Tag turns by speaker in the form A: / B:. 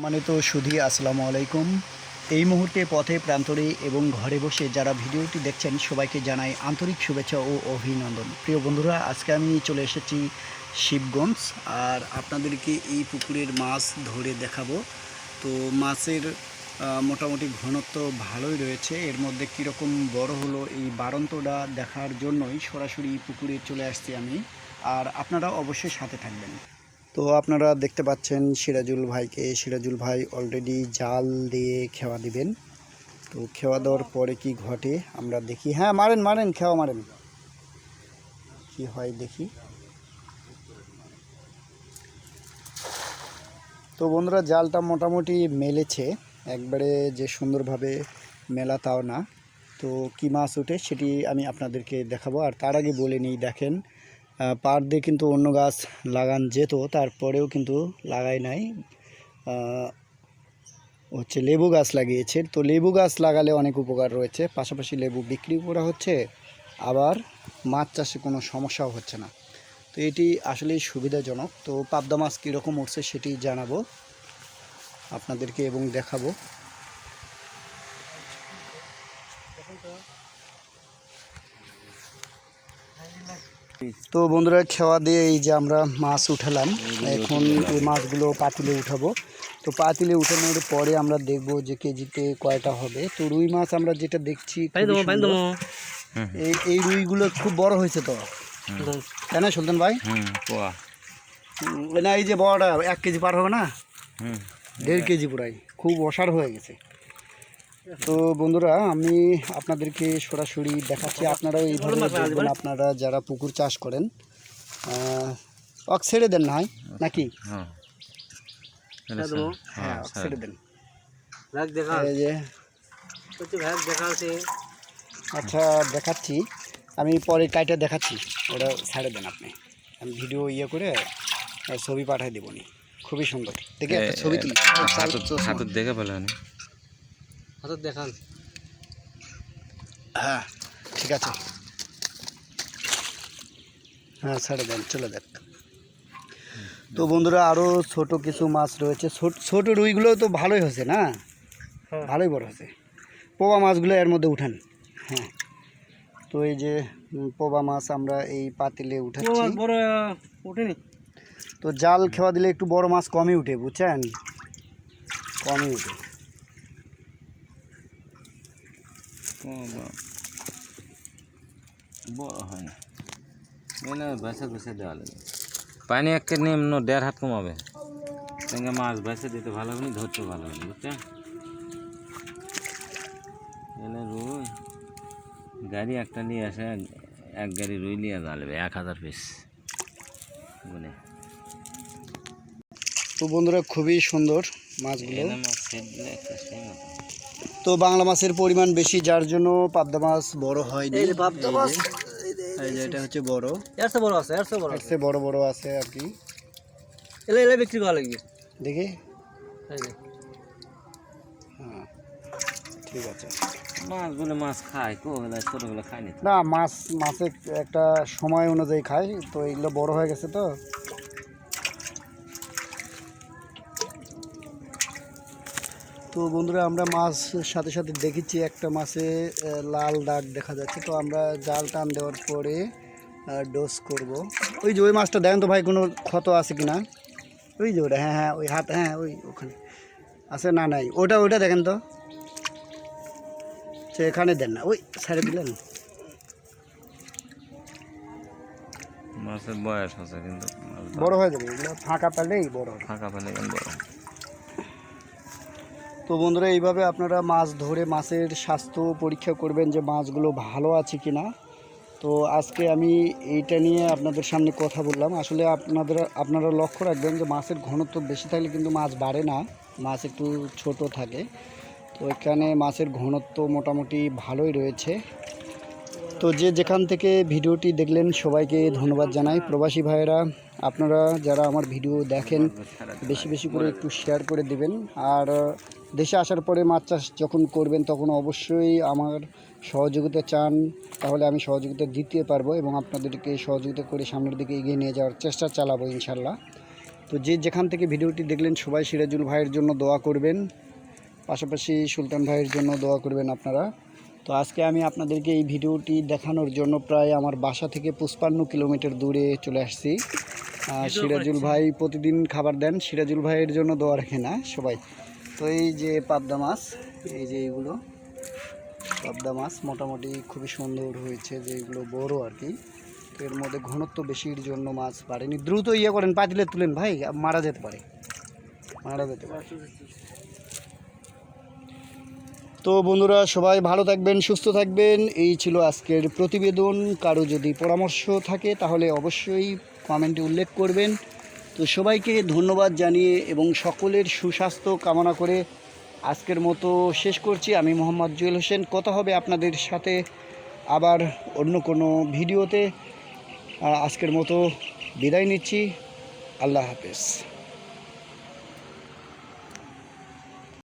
A: সম্মানিত সুধী, আসসালামু আলাইকুম। এই মুহূর্তে পথে প্রান্তরে এবং ঘরে বসে যারা ভিডিওটি দেখছেন, সবাইকে জানাই আন্তরিক শুভেচ্ছা ও অভিনন্দন। প্রিয় বন্ধুরা, আজকে আমি চলে এসেছি শিবগঞ্জ, আর আপনাদেরকে এই পুকুরের মাছ ধরে দেখাবো। তো মাছের মোটামুটি ঘনত্ব ভালোই রয়েছে। এর মধ্যে কীরকম বড় হলো এই বারন্তটা দেখার জন্যই সরাসরি পুকুরে চলে আসছি আমি। আর আপনারা অবশ্যই সাথে থাকবেন। তো আপনারা দেখতে পাচ্ছেন সিরাজুল ভাইকে। সিরাজুল ভাই অলরেডি জাল দিয়ে খেওয়া দিবেন। তো খেওয়া দেওয়ার পরে কি ঘটে আমরা দেখি। হ্যাঁ মারেন মারেন, খেওয়া মারেন। কি হয় দেখি। তো বন্ধুরা, জালটা মোটামুটি মেলেছে। একবারে যে সুন্দরভাবে মেলা তাও না। তো কী মাছ ওঠে সেটি আমি আপনাদেরকে দেখাবো। আর তার আগে বলে নিই, দেখেন পাড় দিয়ে কিন্তু অন্য গাছ লাগান যেত, তারপরেও কিন্তু লাগাই নাই। হচ্ছে লেবু গাছ লাগিয়েছে। তো লেবু গাছ লাগালে অনেক উপকার রয়েছে, পাশাপাশি লেবু বিক্রি করা হচ্ছে, আবার মাছ চাষে কোনো সমস্যাও হচ্ছে না। তো এটি আসলেই সুবিধাজনক। তো পাবদা মাছ কীরকম উঠছে সেটি জানাব, আপনাদেরকে এবং দেখাবো। তো বন্ধুরা খেওয়া দিয়ে এই যে আমরা মাছ উঠালাম এখন এই মাছগুলো পাতিলে উঠাবো। তো পাতিলে উঠানোর পরে আমরা দেখব যে কেজিতে কয়টা হবে। তো রুই মাছ আমরা যেটা দেখছি এই এই রুইগুলো খুব বড় হয়েছে তো? তাই না সুলতান ভাই? না এই যে বড়টা এক কেজি পার হবে না? দেড় কেজি পুরাই। খুব অসার হয়ে গেছে। তো বন্ধুরা আমি আপনাদেরকে সরাসরি দেখাচ্ছি। আপনারাও এইভাবে দেখবেন আপনারা যারা পুকুর চাষ করেন আহ, অক ছেড়ে দেন না হয়। নাকি?
B: হ্যাঁ।
A: হ্যাঁ ছেড়ে দেন। এই আচ্ছা দেখাচ্ছি। আমি পরে কাইটা দেখাচ্ছি। ওটা ছেড়ে দেন আপনি। আমি ভিডিও ইয়ে করে ছবি পাঠিয়ে দেবনি খুবই সুন্দর। দেখে ছবি তুলি।
B: দেখে
C: হাতত দেখান।
A: হ্যাঁ ঠিক আছে। হ্যাঁ ছেড়ে দেন চলে দেখ তো বন্ধুরা আরও ছোট কিছু মাছ রয়েছে। ছোট ছোট রুইগুলো তো ভালোই হয়েছে না?
C: হ্যাঁ।
A: ভালোই বড় হয়েছে। পোবা মাছগুলো এর মধ্যে উঠান। হ্যাঁ। তো এই যে পোবা মাছ আমরা এই পাতিলে উঠাচ্ছি।
C: বড় ওঠেনি।
A: তো জাল খেওয়া দিলে একটু বড় মাছ কমই উঠে বুঝছেন? কমই উঠে।
B: বড় হয় না এনে ভেসে ভেসে দেওয়া লাগে পানি একে নিম্ন দেড় হাত কমাবে সঙ্গে মাছ ভেসে দিতে ভালো হবে না ধরতে ভালো হবে বুঝছেন এনে রুই গাড়ি একটা নিয়ে আসে এক- গাড়ি রুই নিয়ে জ্বালবে এক হাজার পিস গুনে
A: তো বন্ধুরা খুবই সুন্দর মাছগুলো।
B: মাছ
A: তো বাংলা মাছের পরিমাণ বেশি যার জন্য পাবদা মাছ বড় হয়নি।
C: পাবদা মাছ
A: এই যে এটা হচ্ছে বড়।
C: বড় আছে বড় আছে।
A: চেয়ে বড় বড় আছে আর কি।
C: এলে এলে বিক্রি করা লাগবে।
A: দেখি। হ্যাঁ ঠিক আছে।
B: মাছগুলো মাছ খায় না
A: মাছ মাছে একটা সময় অনুযায়ী খায় তো এগুলো বড় হয়ে গেছে তো। তো বন্ধুরা আমরা মাছ সাথে সাথে দেখেছি একটা মাছে লাল দাগ দেখা যাচ্ছে। তো আমরা জাল টান দেওয়ার পরে ডোজ করব। ওই যে ওই মাছটা দেখেন তো ভাই কোনো ক্ষত আছে কি না ওই যে ওটা হ্যাঁ হ্যাঁ ওই হাত হ্যাঁ ওই ওখানে। আছে না নাই? ওটা ওটা দেখেন তো। সে এখানে দেন না ওই ছেড়ে দিলেন।
B: মাছের বয়স আছে কিন্তু
A: বড় হয়ে যাবে ফাঁকা পেলেই বড়
B: ফাঁকা কেন বড়
A: তো বন্ধুরা, এইভাবে আপনারা মাছ ধরে মাছের স্বাস্থ্য পরীক্ষা করবেন যে মাছগুলো ভালো আছে কি না তো আজকে আমি এইটা নিয়ে আপনাদের সামনে কথা বললাম। আসলে আপনাদের, আপনারা লক্ষ্য রাখবেন যে মাছের ঘনত্ব বেশি থাকলে কিন্তু মাছ বাড়ে না, মাছ একটু ছোট থাকে। তো এখানে মাছের ঘনত্ব মোটামুটি ভালোই রয়েছে। তো যে যেখান থেকে ভিডিওটি দেখলেন, সবাইকে ধন্যবাদ জানাই। প্রবাসী ভাইয়েরা আপনারা যারা আমার ভিডিও দেখেন, বেশি বেশি করে একটু শেয়ার করে দেবেন। আর, দেশে আসার পরে মাছ চাষ যখন করবেন, তখন অবশ্যই আমার সহযোগিতা চান। তাহলে আমি সহযোগিতা দিতে পারব এবং আপনাদেরকে সহযোগিতা করে সামনের দিকে এগিয়ে নিয়ে যাওয়ার চেষ্টা চালাবো ইনশাল্লাহ তো যে যেখান থেকে ভিডিওটি দেখলেন, সবাই সিরাজুল ভাইয়ের জন্য দোয়া করবেন। পাশাপাশি সুলতান ভাইয়ের জন্য দোয়া করবেন আপনারা। তো আজকে আমি আপনাদেরকে এই ভিডিওটি দেখানোর জন্য প্রায় আমার বাসা থেকে পুষ্পান্ন কিলোমিটার দূরে চলে আসছি। সিরাজুল ভাই প্রতিদিন খাবার দেন সিরাজুল ভাইয়ের জন্য দোয়া রাখে না সবাই। তো এই যে পাবদা মাছ এই যে এইগুলো পাবদা মাছ মোটামুটি খুবই সুন্দর হয়েছে যে এগুলো বড় আর কি। তো এর মধ্যে ঘনত্ব বেশির জন্য মাছ বাড়েনি। দ্রুত ইয়ে করেন পাতিলে তুলেন ভাই মারা যেতে পারে। মারা যেতে পারে। তো বন্ধুরা, সবাই ভালো থাকবেন, সুস্থ থাকবেন। এই ছিল আজকের প্রতিবেদন। কারও যদি পরামর্শ থাকে, তাহলে অবশ্যই কমেন্টে উল্লেখ করবেন। তো সবাইকে ধন্যবাদ জানিয়ে এবং সকলের সুস্বাস্থ্য কামনা করে আজকের মতো শেষ করছি। আমি মোহাম্মদ জুয়েল হোসেন। কথা হবে আপনাদের সাথে আবার অন্য কোনো ভিডিওতে। আজকের মতো বিদায় নিচ্ছি। আল্লাহ হাফেজ।